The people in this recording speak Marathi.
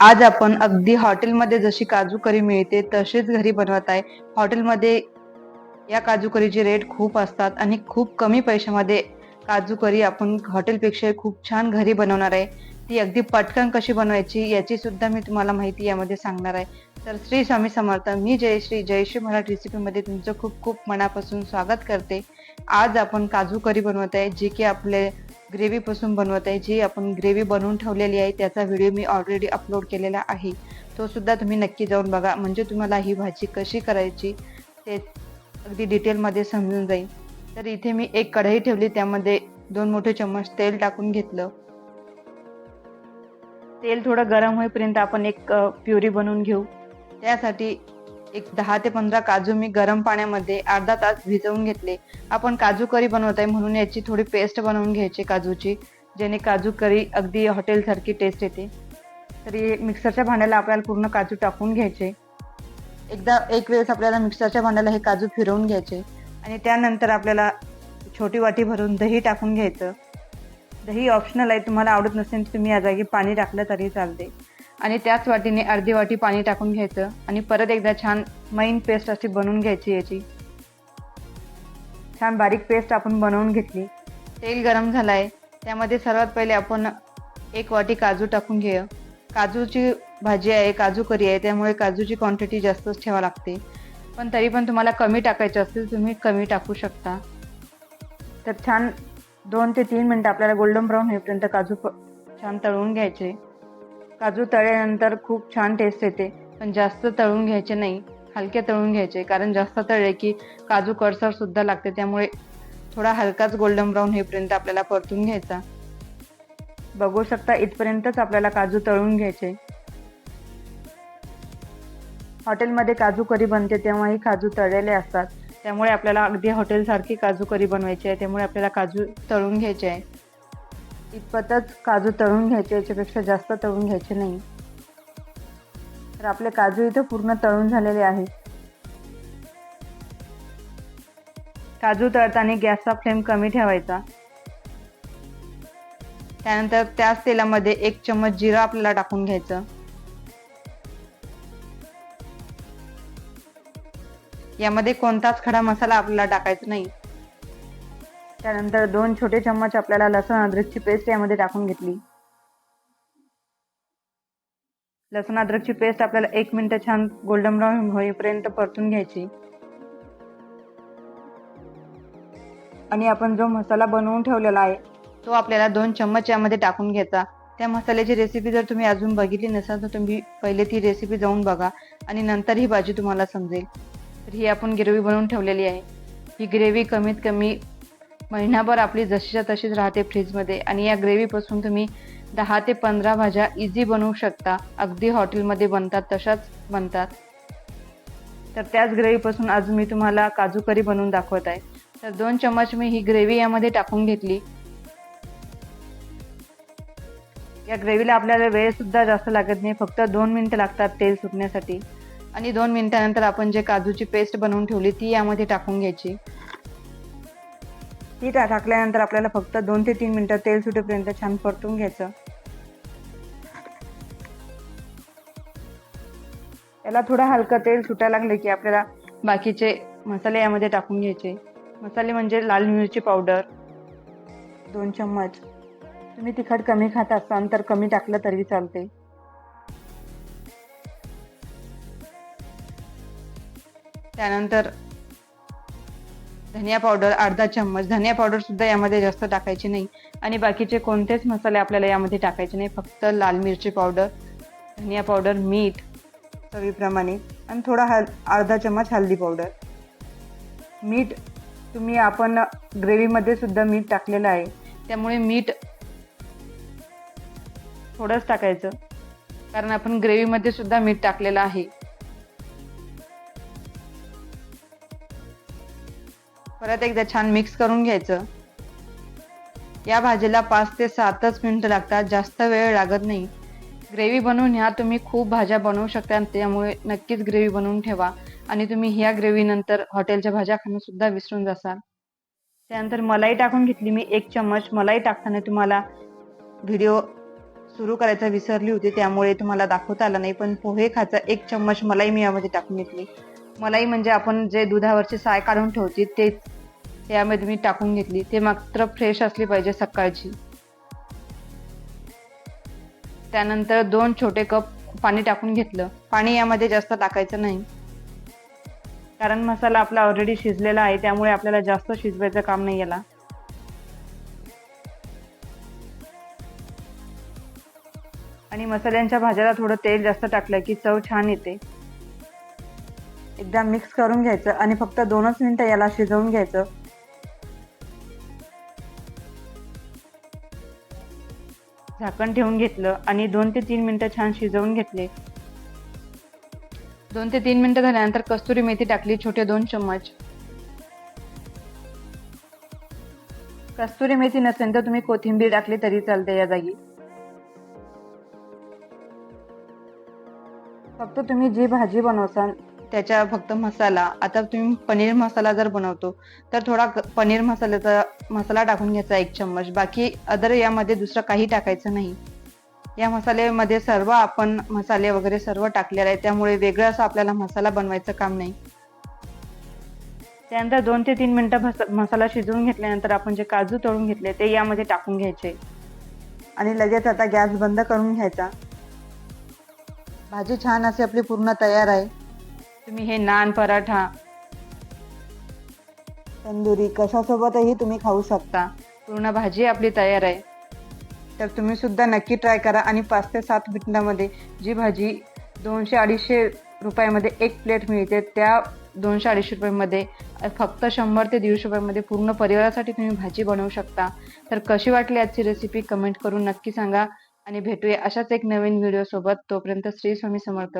आज आपण अगदी हॉटेलमध्ये जशी काजू करी मिळते तशीच घरी बनवत आहे. हॉटेलमध्ये या काजू करीचे रेट खूप असतात आणि खूप कमी पैशामध्ये काजू करी आपण हॉटेलपेक्षा खूप छान घरी बनवणार आहे. ती अगदी पटकन कशी बनवायची याची सुद्धा मी तुम्हाला माहिती यामध्ये सांगणार आहे. तर श्री स्वामी समर्थ मी जयश्री जयश्री मराठी रेसिपीमध्ये तुमचं खूप खूप मनापासून स्वागत करते. आज आपण काजू करी बनवत आहे जे की आपले ग्रेव्हीपासून बनवत आहे जी आपण ग्रेव्ही बनवून ठेवलेली आहे त्याचा व्हिडिओ मी ऑलरेडी अपलोड केलेला आहे. तो सुद्धा तुम्ही नक्की जाऊन बघा. म्हणजे तुम्हाला ही भाजी कशी करायची ते अगदी डिटेलमध्ये समजून जाईल. तर इथे मी एक कढई ठेवली त्यामध्ये दोन मोठे चम्मच तेल टाकून घेतलं. तेल थोडं गरम होईपर्यंत आपण एक प्युरी बनवून घेऊ. त्यासाठी एक दहा ते पंधरा काजू मी गरम पाण्यामध्ये अर्धा तास भिजवून घेतले. आपण काजू करी बनवत आहे म्हणून याची थोडी पेस्ट बनवून घ्यायची काजूची ज्याने काजू करी अगदी हॉटेलसारखी टेस्ट येते. तरी मिक्सरच्या भांड्याला आपल्याला पूर्ण काजू टाकून घ्यायचे. एकदा एक वेळेस आपल्याला मिक्सरच्या भांड्याला हे काजू फिरवून घ्यायचे. आणि त्यानंतर आपल्याला छोटी वाटी भरून दही टाकून घ्यायचं. दही ऑप्शनल आहे तुम्हाला आवडत नसेल तुम्ही या जागी पाणी टाकलं तरी चालते. आणि त्याच वाटीने अर्धी वाटी पाणी टाकून घ्यायचं आणि परत एकदा छान मैन पेस्ट अशी बनवून घ्यायची याची. छान बारीक पेस्ट आपण बनवून घेतली. तेल गरम झालं आहे त्यामध्ये सर्वात पहिले आपण एक वाटी काजू टाकून घेऊ काजूची भाजी आहे काजू करी आहे त्यामुळे काजूची क्वांटिटी जास्तच ठेवा लागते. पण तरी पण तुम्हाला कमी टाकायचं असेल तुम्ही कमी टाकू शकता. तर छान दोन ते तीन मिनटं आपल्याला गोल्डन ब्राऊन होईपर्यंत काजू प- छान तळून घ्यायचे. काजू तळल्यानंतर खूप छान टेस्ट येते. पण जास्त तळून घ्यायचे नाही. हलके तळून घ्यायचे. कारण जास्त तळले की काजू कडसर सुद्धा लागते. त्यामुळे थोडा हलकाच गोल्डन ब्राऊन होईपर्यंत आपल्याला परतून घ्यायचा. बघू शकता इथपर्यंतच आपल्याला काजू तळून घ्यायचे. हॉटेलमध्ये काजू करी बनते तेव्हाही काजू तळलेले असतात. त्यामुळे आपल्याला अगदी हॉटेलसारखी काजू करी बनवायची आहे. त्यामुळे आपल्याला काजू तळून घ्यायचे आहे. इतपतच काजू तळून घ्यायचे याच्यापेक्षा जास्त तळून घ्यायचे नाही. तर आपले काजू इथं पूर्ण तळून झालेले आहे काजू तळताना गॅसचा फ्लेम कमी ठेवायचा. त्यानंतर त्याच तेलामध्ये एक चम्मच जिरं आपल्याला टाकून घ्यायचं. यामध्ये कोणताच खडा मसाला आपल्याला टाकायचा नाही. त्यानंतर दोन छोटे चम्मच आपल्याला लसूण अद्रकची पेस्ट यामध्ये टाकून घेतली. लसूण अद्रकची पेस्ट आपल्याला एक मिनटं छान गोल्डन ब्राऊन होईपर्यंत परतून घ्यायची. आणि आपण जो मसाला बनवून ठेवलेला आहे तो आपल्याला दोन चम्मच यामध्ये टाकून घ्यायचा. त्या मसाल्याची रेसिपी जर तुम्ही अजून बघितली नसाल तर तुम्ही पहिले ती रेसिपी जाऊन बघा आणि नंतर ही भाजी तुम्हाला समजेल. तर ही आपण ग्रेव्ही बनवून ठेवलेली आहे. ही ग्रेव्ही कमीत कमी महिनाभर आपली जशीच्या तशीच राहते फ्रीजमध्ये आणि या ग्रेव्हीपासून तुम्ही दहा ते पंधरा भाज्या इझी बनवू शकता. अगदी हॉटेलमध्ये बनतात तशाच बनतात. तर त्याच ग्रेव्हीपासून आज मी तुम्हाला काजू करी बनवून दाखवत आहे. तर दोन चम्मच मी ही ग्रेव्ही यामध्ये टाकून घेतली. या ग्रेव्हीला आपल्याला वेळसुद्धा जास्त लागत नाही फक्त दोन मिनटं लागतात तेल सुटण्यासाठी. आणि दोन मिनटानंतर आपण जे काजूची पेस्ट बनवून ठेवली ती यामध्ये टाकून घ्यायची. ती टा- टाकल्यानंतर आपल्याला फक्त दोन ते तीन मिनटं तेल सुटेपर्यंत छान परतून घ्यायचं. याला थोडं हलकं तेल सुटायला लागले की आपल्याला बाकीचे मसाले यामध्ये टाकून घ्यायचे. मसाले म्हणजे लाल मिरची पावडर दोन चम्मच. तुम्ही तिखट कमी खात असाल तर कमी टाकलं तरी चालते. त्यानंतर धनिया पावडर अर्धा चम्मच. धनिया पावडर सुद्धा यामध्ये जास्त टाकायची नाही. आणि बाकीचे कोणतेच मसाले आपल्याला यामध्ये टाकायचे नाही. फक्त लाल मिरची पावडर धनिया पावडर मीठ चवीप्रमाणे. आणि थोडा हल अर्धा चम्मच हल्दी पावडर मीठ तुम्ही आपण ग्रेव्हीमध्ये सुद्धा मीठ टाकलेलं आहे. त्यामुळे मीठ थोडंच टाकायचं. कारण आपण ग्रेव्हीमध्ये सुद्धा मीठ टाकलेलं आहे. परत एकदा छान मिक्स करून घ्यायचं. या भाजीला पाच ते सातच मिनिटं लागतात जास्त वेळ लागत नाही. ग्रेव्ही बनवून ह्या तुम्ही खूप भाज्या बनवू शकता त्यामुळे नक्कीच ग्रेव्ही बनवून ठेवा. आणि तुम्ही ह्या ग्रेव्हीनंतर हॉटेलच्या भाज्या खाणं सुद्धा विसरून जासाल. त्यानंतर मलाई टाकून घेतली मी एक चम्मच. मलाई टाकताना तुम्हाला व्हिडिओ सुरू करायचा विसरली होती त्यामुळे तुम्हाला दाखवता आला नाही पण पोहे खायचा एक चम्मच मलाई मी यामध्ये टाकून घेतली. मलाई म्हणजे आपण जे दुधावरची साय काढून ठेवते तेच यामध्ये मी टाकून घेतली. ते मात्र फ्रेश असली पाहिजे सकाळची. त्यानंतर दोन छोटे कप पाणी टाकून घेतलं. पाणी यामध्ये जास्त टाकायचं नाही. कारण मसाला आपला ऑलरेडी शिजलेला आहे त्यामुळे आपल्याला जास्त शिजवायचं काम नाही याला. आणि मसाल्यांच्या भाज्याला थोडं तेल जास्त टाकलं की चव छान येते. एकदा मिक्स करून घ्यायचं आणि फक्त दोनच मिनिटं याला शिजवून घ्यायचं. झाकण ठेवून घेतलं आणि दोन ते तीन मिनटं छान शिजवून घेतले. दोन ते तीन मिनटं झाल्यानंतर कस्तुरी मेथी टाकली छोटे दोन चम्मच. कस्तुरी मेथी नसेल तर तुम्ही कोथिंबीर टाकली तरी चालते या जागी. फक्त तुम्ही जी भाजी बनवसाल त्याच्या फक्त मसाला आता तुम्ही पनीर मसाला जर बनवतो तर थोडा क- पनीर मसाल्याचा मसाला टाकून घ्यायचा एक चम्मच. बाकी अदर यामध्ये दुसरं काही टाकायचं नाही. या मसाल्यामध्ये सर्व आपण मसाले वगैरे सर्व टाकलेले आहे त्यामुळे वेगळं असं आपल्याला मसाला बनवायचं काम नाही. त्यानंतर दोन ते तीन मिनटं मसाला शिजवून घेतल्यानंतर आपण जे काजू तळून घेतले ते यामध्ये टाकून घ्यायचे. आणि लगेच आता गॅस बंद करून घ्यायचा. भाजी छान अशी आपली पूर्ण तयार आहे. तुम्ही हे नान पराठा. तंदुरी कशासोबतही तुम्ही खाऊ शकता. पूर्ण भाजी आपली तयार आहे. तर तुम्ही सुद्धा नक्की ट्राय करा आणि पाच ते सात मिनिटामध्ये जी भाजी दोनशे अडीचशे रुपयामध्ये एक प्लेट मिळते त्या दोनशे अडीचशे रुपयामध्ये फक्त शंभर ते दीडशे रुपयामध्ये पूर्ण परिवारासाठी तुम्ही भाजी बनवू शकता. तर कशी वाटली आजची रेसिपी कमेंट करून नक्की सांगा. आणि भेटूया अशाच एक नवीन व्हिडिओ सोबत. तोपर्यंत श्री स्वामी समर्थ.